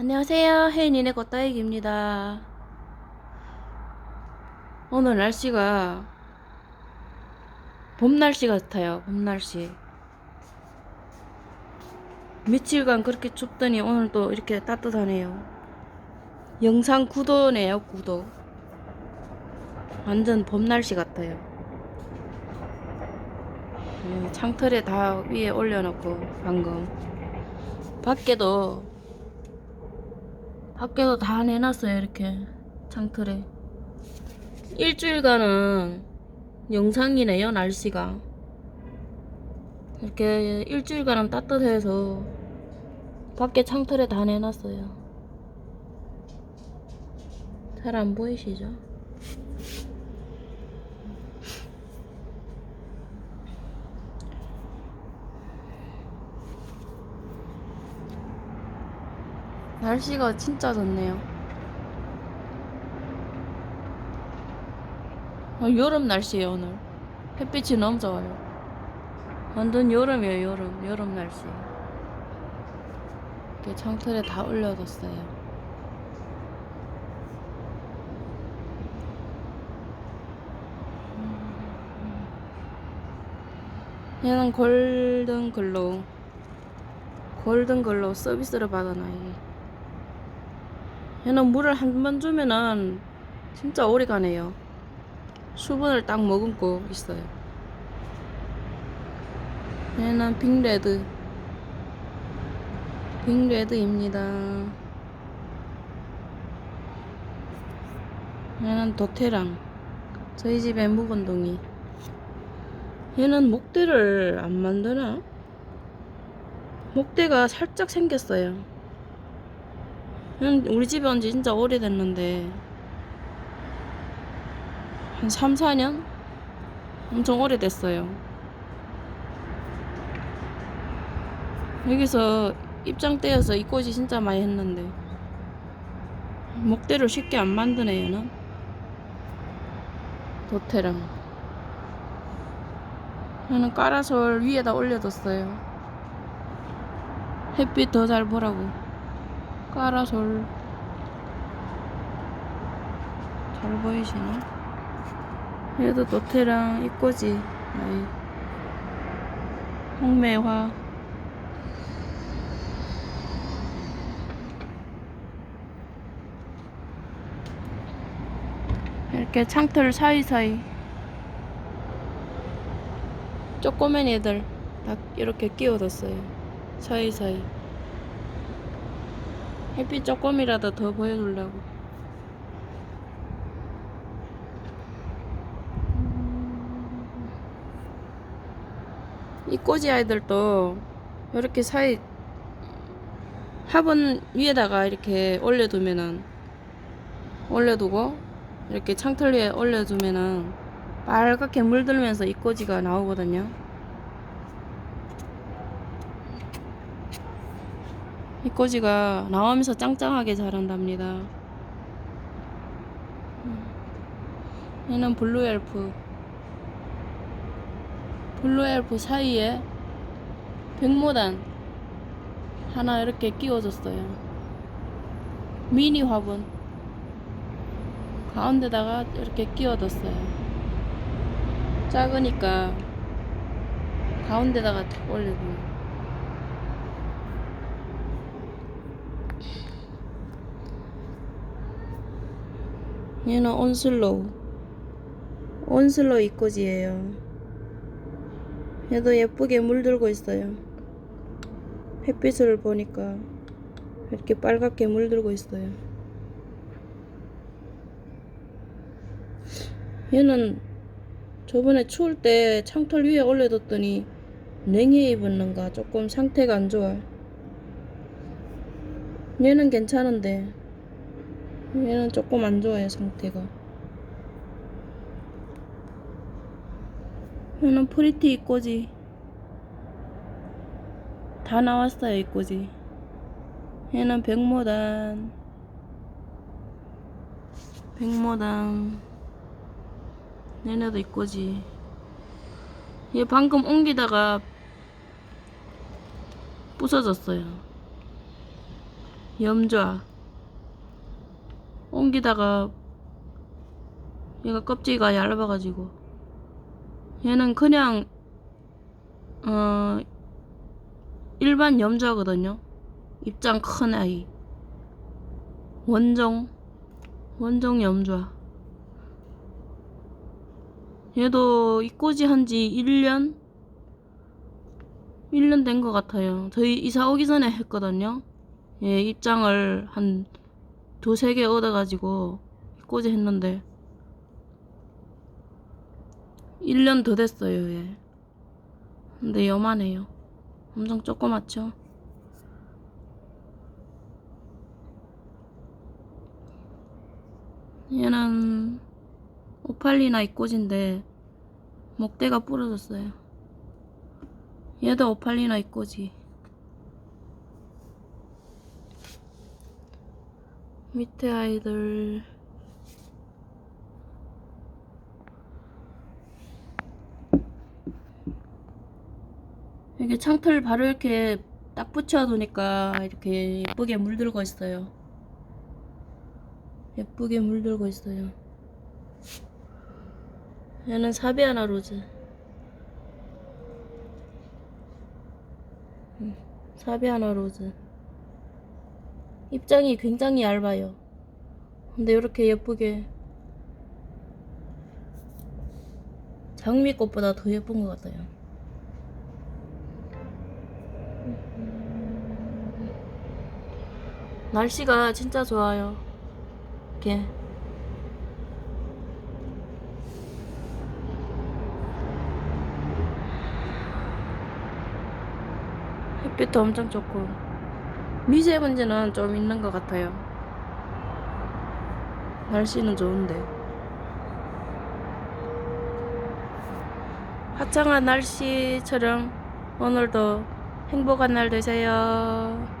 안녕하세요. 혜인이네 꽃다육입니다. 오늘 날씨가 봄 날씨 같아요. 봄 날씨. 며칠간 그렇게 춥더니 오늘 또 이렇게 따뜻하네요. 영상 9도네요, 9도. 완전 봄 날씨 같아요. 음, 창틀에 다 위에 올려놓고 방금 밖에도 밖에도 다 내놨어요 이렇게. 창틀에 일주일간은 영상이네요 날씨가. 이렇게 일주일간은 따뜻해서 밖에 창틀에 다 내놨어요. 잘 안 보이시죠? 날씨가 진짜 좋네요. 아, 여름 날씨예요 오늘. 햇빛이 너무 좋아요. 완전 여름이에요 여름 여름 날씨. 이렇게 창틀에 다 올려뒀어요. 얘는 골든 글로우 골든 글로우 서비스를 받아놔요. 얘는 물을 한 번 주면은 진짜 오래 가네요. 수분을 딱 머금고 있어요. 얘는 빅레드. 빅레드입니다. 얘는 도테랑. 저희 집에 묵은동이. 얘는 목대를 안 만드나? 목대가 살짝 생겼어요. 음, 우리 집에 온 지 진짜 오래됐는데. 한 3, 4년? 엄청 오래됐어요. 여기서 입장 떼어서 이 꽃이 진짜 많이 했는데. 목대를 쉽게 안 만드네 얘는 도테랑. 얘는 까라솔 위에다 올려뒀어요. 햇빛 더 잘 보라고 까라솔 잘 보이시나? 얘도 노태랑 이꼬지 아이. 홍매화 이렇게 창틀 사이사이 쪼꼬맨 애들 다 이렇게 끼워뒀어요 사이사이 햇빛 조금이라도 더 보여주려고. 이 꼬지 아이들도 이렇게 사이 화분 위에다가 이렇게 올려두면은 올려두고 이렇게 창틀 위에 올려두면은 빨갛게 물들면서 이 꼬지가 나오거든요. 이 꼬지가 나오면서 짱짱하게 자란답니다. 음. 얘는 블루 엘프. 블루 엘프 사이에 백모단 하나 이렇게 끼워줬어요. 미니 화분. 가운데다가 이렇게 끼워뒀어요. 작으니까 가운데다가 올리고. 얘는 온슬로우. 온슬로우 이꼬지예요. 얘도 예쁘게 물들고 있어요. 햇빛을 보니까 이렇게 빨갛게 물들고 있어요. 얘는 저번에 추울 때 창틀 위에 올려뒀더니 냉해 입었는가? 조금 상태가 안 좋아. 얘는 괜찮은데 얘는 조금 안 좋아요 상태가. 얘는 프리티 이꼬지. 다 나왔어요 이꼬지. 얘는 백모단. 백모단 얘네도 이꼬지. 얘 방금 옮기다가 부서졌어요. 염좌 옮기다가 얘가 껍질가 얇아가지고 얘는 그냥 어 일반 염좌거든요. 입장 큰 아이. 원종 원종 염좌. 얘도 입꼬지 한지 1년? 1년 된 것 같아요. 저희 이사 오기 전에 했거든요. 얘 입장을 한 두세 개 얻어가지고 입꼬지 했는데 1년 더 됐어요 얘. 근데 요만해요. 엄청 조그맣죠? 얘는 오팔리나 입꼬지인데 목대가 부러졌어요. 얘도 오팔리나 입꼬지 밑에 아이들 이게 창틀 바로 이렇게 딱 붙여두니까 이렇게 예쁘게 물들고 있어요. 예쁘게 물들고 있어요. 얘는 사비아나 로즈. 음, 사비아나 로즈. 입장이 굉장히 얇아요. 근데 이렇게 예쁘게 장미꽃보다 더 예쁜 것 같아요. 날씨가 진짜 좋아요. 이렇게 햇빛도 엄청 좋고 미세먼지는 좀 있는 것 같아요. 날씨는 좋은데 화창한 날씨처럼 오늘도 행복한 날 되세요.